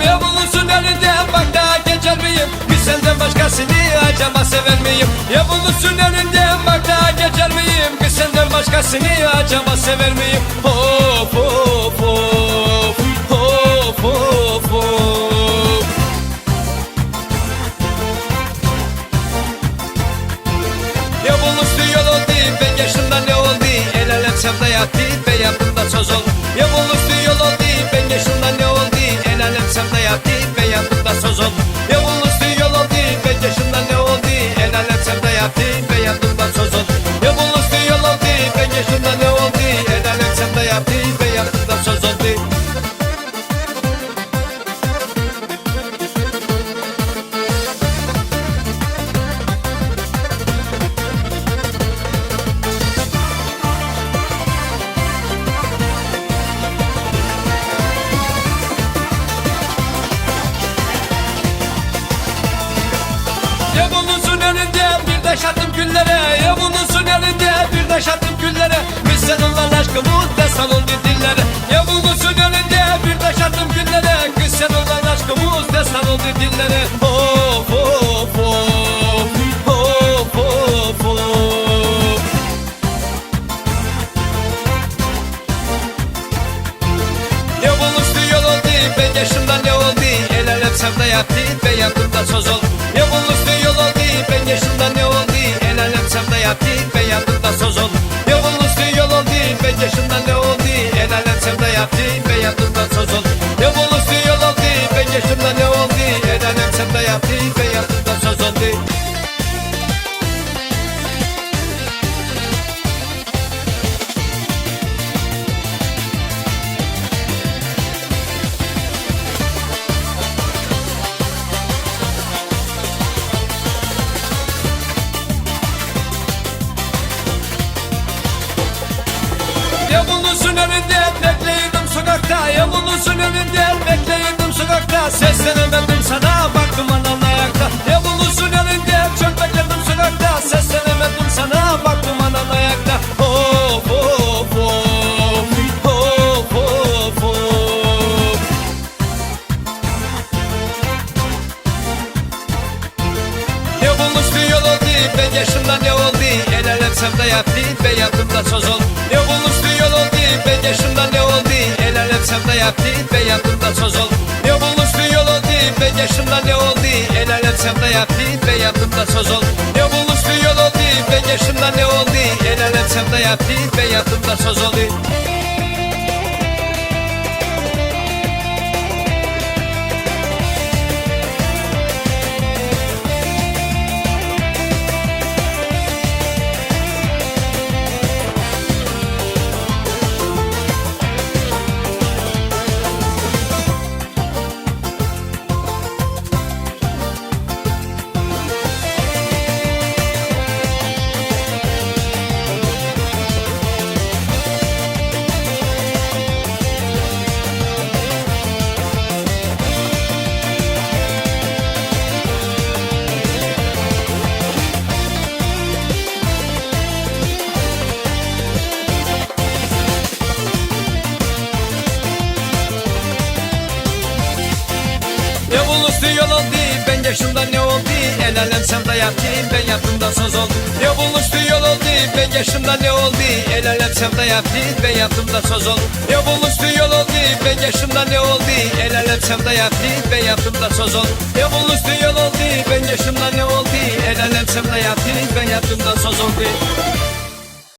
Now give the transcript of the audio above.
bulursun elinden bak daha geçer miyim? Bir senden başkasını acaba sever miyim? Ya bulursun elinden bak daha geçer miyim? Bir senden başkasını acaba sever miyim? Hop hop hop Hop hop hop Ya buluştu yol oldu ben yaşımda ne oldu? El alem sevda yaptı ve yaptığımda söz oldu. Ya buluştu yol yaptığımda söz Ya bulunsun elinde bir taş attım güllere Ya bulunsun elinde bir taş attım güllere Biz seninle aşkımız destan oldu dillere. Ya bulunsun elinde bir taş attım güllere Kız seninle aşkımız destan oldu dillere. Hop hop hop Hop hop hop Ya buluştu yol oldu ben yaşımda ne oldu? El alem sevda yaptı ve yaptığımda söz oldu. Ya buluştu Ya bulunsun önünden bekleydim sokakta. Ya bulunsun önünden bekleydim sokakta. Seslenemedim sana baktım anam ayakta. Ya bulunsun önünden çok bekledim sokakta. Seslenemedim sana baktım anam ayakta. Hop hop hop Hop hop hop Ya buluştu yol oldu ben yaşımda ne oldu? El alem sevda yaptı ve yaptığımda söz oldu Ya buluştu yol oldu ben yaşımda ne oldu? El alem sevda yaptı ve yaptığımda söz oldu Ya buluştu yol oldu ben yaşımda ne oldu? El alem sevda yaptı ve yaptığımda söz oldu Ya buluştu yol oldu ben yaşımda ne oldu? El alem sevda yaptı ve yaptığımda söz oldu yol oldu ben yaşımda ne oldu? El alem sevda yaptı ben yaptığımda söz oldu. Ya buluştu yol oldu ben yaşımda ne oldu? El alem sevda yaptı ben yaptığımda söz oldu. Ya buluştu yol oldu ben yaşımda ne oldu? El alem sevda yaptı ben yaptığımda söz oldu. Ya buluştu yol oldu ben yaşımda ne oldu? El alem sevda yaptı ben yaptığımda söz oldu